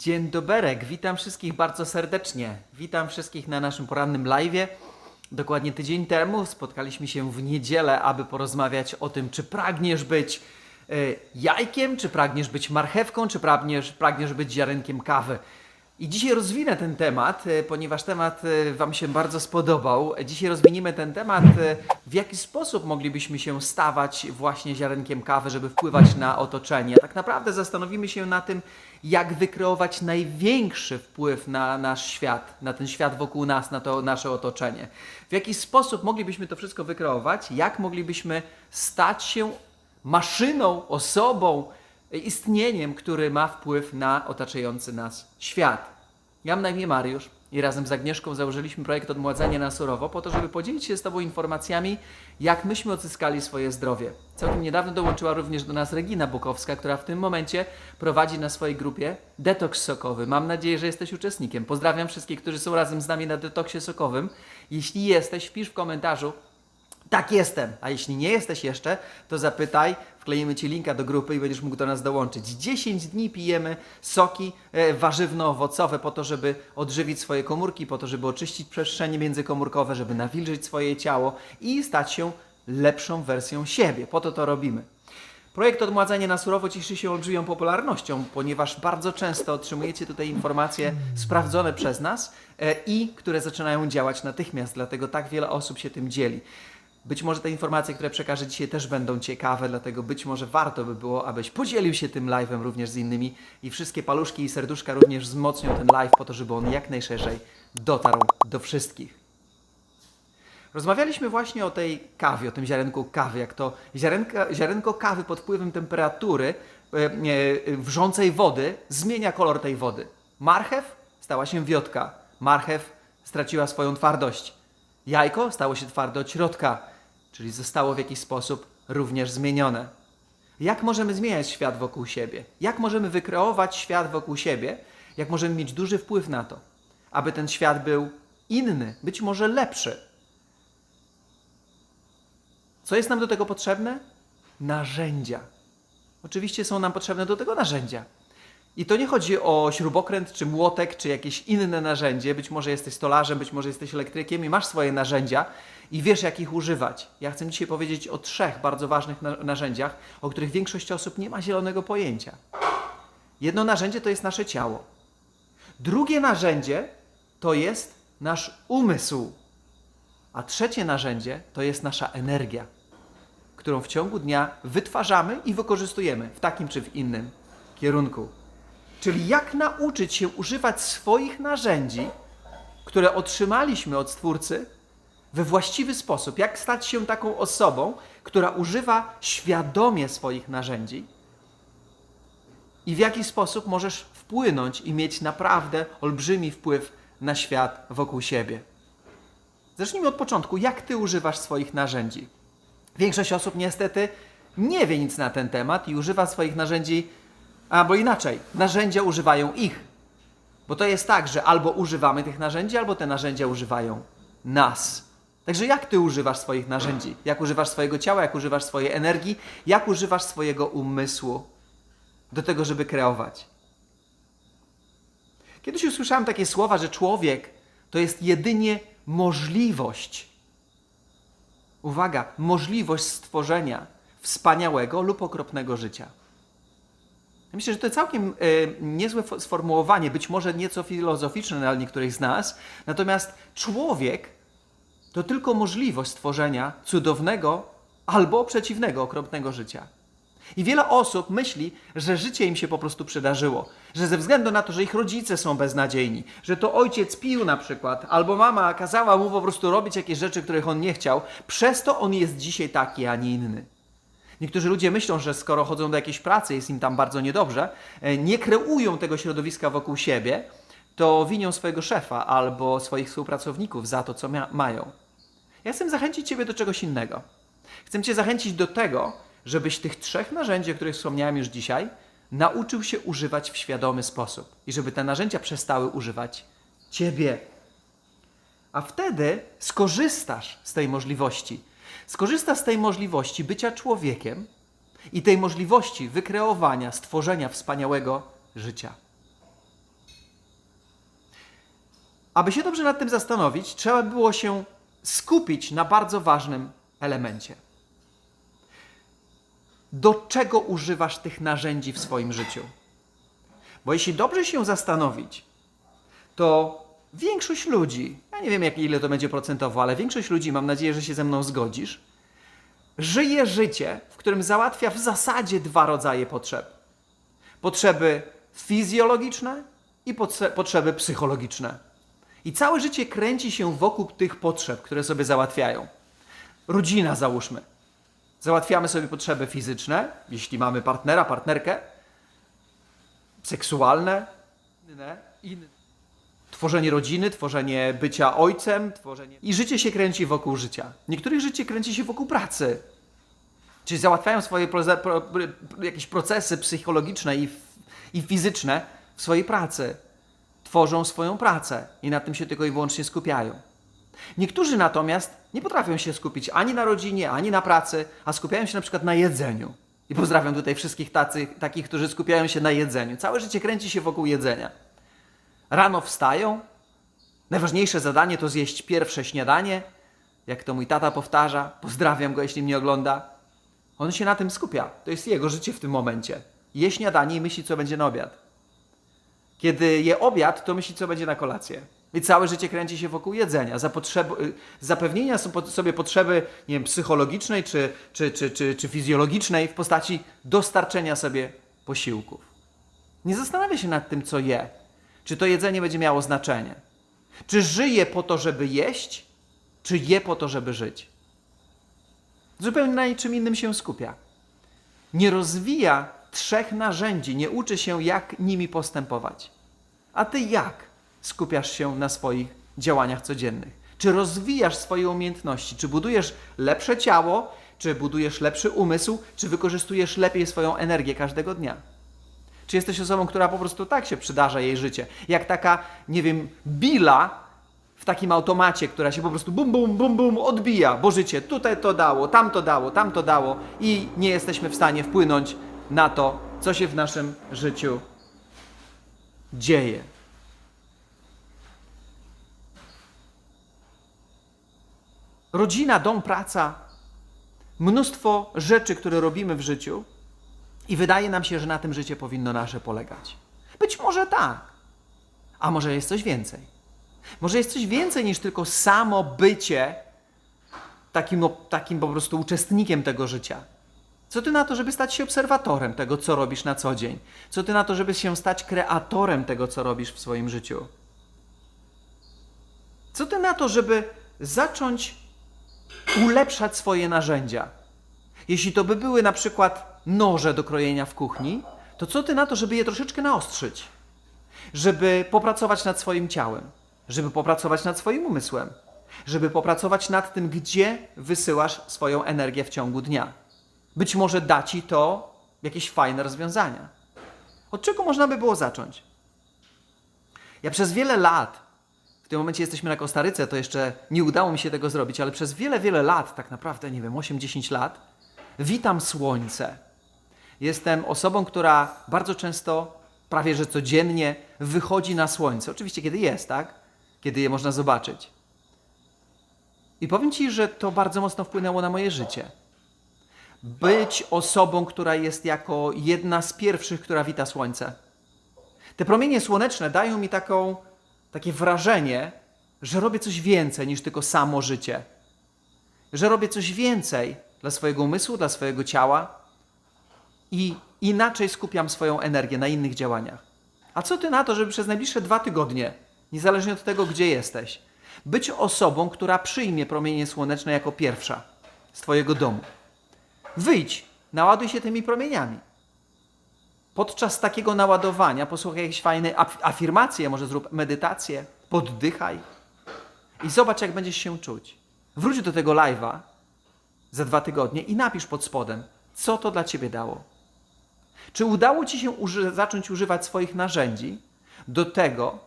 Dzień doberek, witam wszystkich bardzo serdecznie. Witam wszystkich na naszym porannym live'ie. Dokładnie tydzień temu spotkaliśmy się w niedzielę, aby porozmawiać o tym, czy pragniesz być e, jajkiem, czy pragniesz być marchewką, czy pragniesz, pragniesz być ziarenkiem kawy. I dzisiaj rozwinę ten temat, e, ponieważ temat e, Wam się bardzo spodobał. Dzisiaj rozwinimy ten temat, e, w jaki sposób moglibyśmy się stawać właśnie ziarenkiem kawy, żeby wpływać na otoczenie. Tak naprawdę zastanowimy się na tym, jak wykreować największy wpływ na nasz świat, na ten świat wokół nas, na to nasze otoczenie. W jaki sposób moglibyśmy to wszystko wykreować, jak moglibyśmy stać się maszyną, osobą, istnieniem, który ma wpływ na otaczający nas świat. Ja mam na imię Mariusz i razem z Agnieszką założyliśmy projekt Odmładzanie na surowo po to, żeby podzielić się z Tobą informacjami, jak myśmy odzyskali swoje zdrowie. Całkiem niedawno dołączyła również do nas Regina Bukowska, która w tym momencie prowadzi na swojej grupie detoks sokowy. Mam nadzieję, że jesteś uczestnikiem. Pozdrawiam wszystkich, którzy są razem z nami na detoksie sokowym. Jeśli jesteś, wpisz w komentarzu tak jestem. A jeśli nie jesteś jeszcze, to zapytaj, wkleimy Ci linka do grupy i będziesz mógł do nas dołączyć. 10 dni pijemy soki e, warzywno-owocowe po to, żeby odżywić swoje komórki, po to, żeby oczyścić przestrzenie międzykomórkowe, żeby nawilżyć swoje ciało i stać się lepszą wersją siebie. Po to to robimy. Projekt Odmładzanie na surowo cieszy się olbrzymią popularnością, ponieważ bardzo często otrzymujecie tutaj informacje sprawdzone przez nas e, i które zaczynają działać natychmiast, dlatego tak wiele osób się tym dzieli. Być może te informacje, które przekażę dzisiaj też będą ciekawe, dlatego być może warto by było, abyś podzielił się tym live'em również z innymi i wszystkie paluszki i serduszka również wzmocnią ten live po to, żeby on jak najszerzej dotarł do wszystkich. Rozmawialiśmy właśnie o tej kawie, o tym ziarenku kawy, jak to ziarenka, ziarenko kawy pod wpływem temperatury e, e, wrzącej wody zmienia kolor tej wody. Marchew stała się wiotka, marchew straciła swoją twardość. Jajko stało się twarde od środka, czyli zostało w jakiś sposób również zmienione. Jak możemy zmieniać świat wokół siebie? Jak możemy wykreować świat wokół siebie? Jak możemy mieć duży wpływ na to, aby ten świat był inny, być może lepszy? Co jest nam do tego potrzebne? Narzędzia. Oczywiście są nam potrzebne do tego narzędzia. I to nie chodzi o śrubokręt, czy młotek, czy jakieś inne narzędzie. Być może jesteś stolarzem, być może jesteś elektrykiem i masz swoje narzędzia i wiesz, jak ich używać. Ja chcę dzisiaj powiedzieć o trzech bardzo ważnych na- narzędziach, o których większość osób nie ma zielonego pojęcia. Jedno narzędzie to jest nasze ciało. Drugie narzędzie to jest nasz umysł. A trzecie narzędzie to jest nasza energia, którą w ciągu dnia wytwarzamy i wykorzystujemy w takim czy w innym kierunku. Czyli jak nauczyć się używać swoich narzędzi, które otrzymaliśmy od Stwórcy, we właściwy sposób. Jak stać się taką osobą, która używa świadomie swoich narzędzi i w jaki sposób możesz wpłynąć i mieć naprawdę olbrzymi wpływ na świat wokół siebie. Zacznijmy od początku. Jak ty używasz swoich narzędzi? Większość osób niestety nie wie nic na ten temat i używa swoich narzędzi, albo inaczej, narzędzia używają ich. Bo to jest tak, że albo używamy tych narzędzi, albo te narzędzia używają nas. Także jak ty używasz swoich narzędzi? Jak używasz swojego ciała, jak używasz swojej energii, jak używasz swojego umysłu do tego, żeby kreować? Kiedyś usłyszałem takie słowa, że człowiek to jest jedynie możliwość. Uwaga, możliwość stworzenia wspaniałego lub okropnego życia. Myślę, że to całkiem e, niezłe fo- sformułowanie, być może nieco filozoficzne dla niektórych z nas, natomiast człowiek to tylko możliwość stworzenia cudownego albo przeciwnego, okropnego życia. I wiele osób myśli, że życie im się po prostu przydarzyło, że ze względu na to, że ich rodzice są beznadziejni, że to ojciec pił na przykład, albo mama kazała mu po prostu robić jakieś rzeczy, których on nie chciał, przez to on jest dzisiaj taki, a nie inny. Niektórzy ludzie myślą, że skoro chodzą do jakiejś pracy, jest im tam bardzo niedobrze, e, nie kreują tego środowiska wokół siebie, to winią swojego szefa albo swoich współpracowników za to, co mają. Ja chcę zachęcić Ciebie do czegoś innego. Chcę Cię zachęcić do tego, żebyś tych trzech narzędzi, o których wspomniałem już dzisiaj, nauczył się używać w świadomy sposób i żeby te narzędzia przestały używać Ciebie. A wtedy skorzystasz z tej możliwości. Skorzystasz z tej możliwości bycia człowiekiem i tej możliwości wykreowania, stworzenia wspaniałego życia. aby się dobrze nad tym zastanowić, trzeba było się skupić na bardzo ważnym elemencie. Do czego używasz tych narzędzi w swoim życiu? Bo jeśli dobrze się zastanowić, to większość ludzi, nie wiem jak ile to będzie procentowo, ale większość ludzi, mam nadzieję, że się ze mną zgodzisz, żyje życie, w którym załatwia w zasadzie dwa rodzaje potrzeb. Potrzeby fizjologiczne i potrze- potrzeby psychologiczne. I całe życie kręci się wokół tych potrzeb, które sobie załatwiają. Rodzina, załóżmy. Załatwiamy sobie potrzeby fizyczne, jeśli mamy partnera, partnerkę, seksualne, inne, inne. Tworzenie rodziny, tworzenie bycia ojcem, tworzenie. I życie się kręci wokół życia. Niektórych życie kręci się wokół pracy. Czyli załatwiają swoje pro, jakieś procesy psychologiczne i, i fizyczne w swojej pracy. Tworzą swoją pracę i na tym się tylko i wyłącznie skupiają. Niektórzy natomiast nie potrafią się skupić ani na rodzinie, ani na pracy, a skupiają się na przykład na jedzeniu. I pozdrawiam tutaj wszystkich tacy, takich, którzy skupiają się na jedzeniu. Całe życie kręci się wokół jedzenia. Rano wstają, najważniejsze zadanie to zjeść pierwsze śniadanie, jak to mój tata powtarza. Pozdrawiam go, jeśli mnie ogląda. On się na tym skupia. To jest jego życie w tym momencie. Je śniadanie i myśli, co będzie na obiad. Kiedy je obiad, to myśli, co będzie na kolację. I całe życie kręci się wokół jedzenia, y, zapewnienia sobie potrzeby nie wiem, psychologicznej czy, czy, czy, czy, czy fizjologicznej w postaci dostarczenia sobie posiłków. Nie zastanawia się nad tym, co je. Czy to jedzenie będzie miało znaczenie. Czy żyje po to, żeby jeść, czy je po to, żeby żyć. Zupełnie na niczym innym się skupia. Nie rozwija trzech narzędzi, nie uczy się, jak nimi postępować. A ty jak skupiasz się na swoich działaniach codziennych? Czy rozwijasz swoje umiejętności? Czy budujesz lepsze ciało? Czy budujesz lepszy umysł? Czy wykorzystujesz lepiej swoją energię każdego dnia? Czy jesteś osobą, która po prostu tak się przydarza jej życie? Jak taka, nie wiem, bila w takim automacie, która się po prostu bum, bum, bum, bum odbija, bo życie tutaj to dało, tam to dało, tam to dało i nie jesteśmy w stanie wpłynąć na to, co się w naszym życiu dzieje. Rodzina, dom, praca, mnóstwo rzeczy, które robimy w życiu i wydaje nam się, że na tym życie powinno nasze polegać. Być może tak, a może jest coś więcej. Może jest coś więcej niż tylko samo bycie takim, takim po prostu uczestnikiem tego życia. Co ty na to, żeby stać się obserwatorem tego, co robisz na co dzień? Co ty na to, żeby się stać kreatorem tego, co robisz w swoim życiu? Co ty na to, żeby zacząć ulepszać swoje narzędzia? Jeśli to by były na przykład noże do krojenia w kuchni, to co ty na to, żeby je troszeczkę naostrzyć? Żeby popracować nad swoim ciałem, żeby popracować nad swoim umysłem, żeby popracować nad tym, gdzie wysyłasz swoją energię w ciągu dnia. Być może da ci to jakieś fajne rozwiązania. Od czego można by było zacząć? Ja przez wiele lat, w tym momencie jesteśmy na Kostaryce, to jeszcze nie udało mi się tego zrobić, ale przez wiele, wiele lat, tak naprawdę, nie wiem, 8-10 lat, witam słońce. Jestem osobą, która bardzo często, prawie że codziennie, wychodzi na słońce. Oczywiście, kiedy jest, tak? Kiedy je można zobaczyć. I powiem Ci, że to bardzo mocno wpłynęło na moje życie. Być osobą, która jest jako jedna z pierwszych, która wita słońce. Te promienie słoneczne dają mi taką, takie wrażenie, że robię coś więcej niż tylko samo życie. Że robię coś więcej dla swojego umysłu, dla swojego ciała i inaczej skupiam swoją energię na innych działaniach. A co ty na to, żeby przez najbliższe dwa tygodnie, niezależnie od tego, gdzie jesteś, być osobą, która przyjmie promienie słoneczne jako pierwsza z twojego domu? Wyjdź, naładuj się tymi promieniami. Podczas takiego naładowania posłuchaj jakieś fajne af- afirmacje, może zrób medytację, poddychaj i zobacz, jak będziesz się czuć. Wróć do tego live'a za dwa tygodnie i napisz pod spodem, co to dla ciebie dało. Czy udało ci się uży- zacząć używać swoich narzędzi do tego,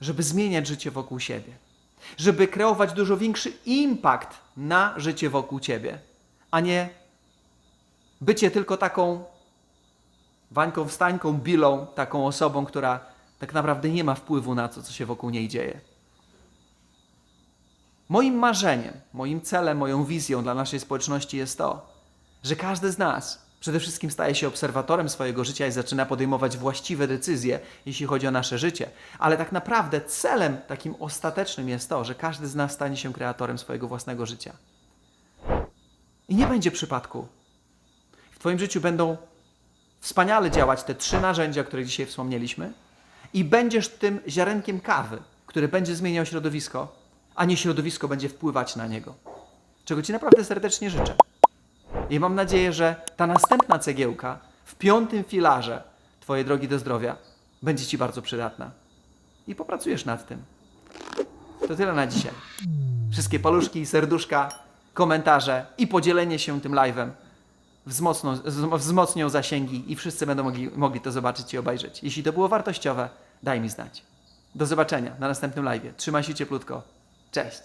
żeby zmieniać życie wokół siebie? Żeby kreować dużo większy impact na życie wokół ciebie, a nie bycie tylko taką wańką, wstańką, bilą, taką osobą, która tak naprawdę nie ma wpływu na to, co się wokół niej dzieje. Moim marzeniem, moim celem, moją wizją dla naszej społeczności jest to, że każdy z nas przede wszystkim staje się obserwatorem swojego życia i zaczyna podejmować właściwe decyzje, jeśli chodzi o nasze życie. Ale tak naprawdę celem takim ostatecznym jest to, że każdy z nas stanie się kreatorem swojego własnego życia. I nie będzie przypadku. W Twoim życiu będą wspaniale działać te trzy narzędzia, o których dzisiaj wspomnieliśmy, i będziesz tym ziarenkiem kawy, który będzie zmieniał środowisko, a nie środowisko będzie wpływać na niego. Czego Ci naprawdę serdecznie życzę. I mam nadzieję, że ta następna cegiełka w piątym filarze Twojej drogi do zdrowia będzie Ci bardzo przydatna. I popracujesz nad tym. To tyle na dzisiaj. Wszystkie paluszki, serduszka, komentarze i podzielenie się tym live'em wzmocną, wzm- wzmocnią zasięgi i wszyscy będą mogli, mogli to zobaczyć i obejrzeć. Jeśli to było wartościowe, daj mi znać. Do zobaczenia na następnym live'ie. Trzymaj się cieplutko. Cześć.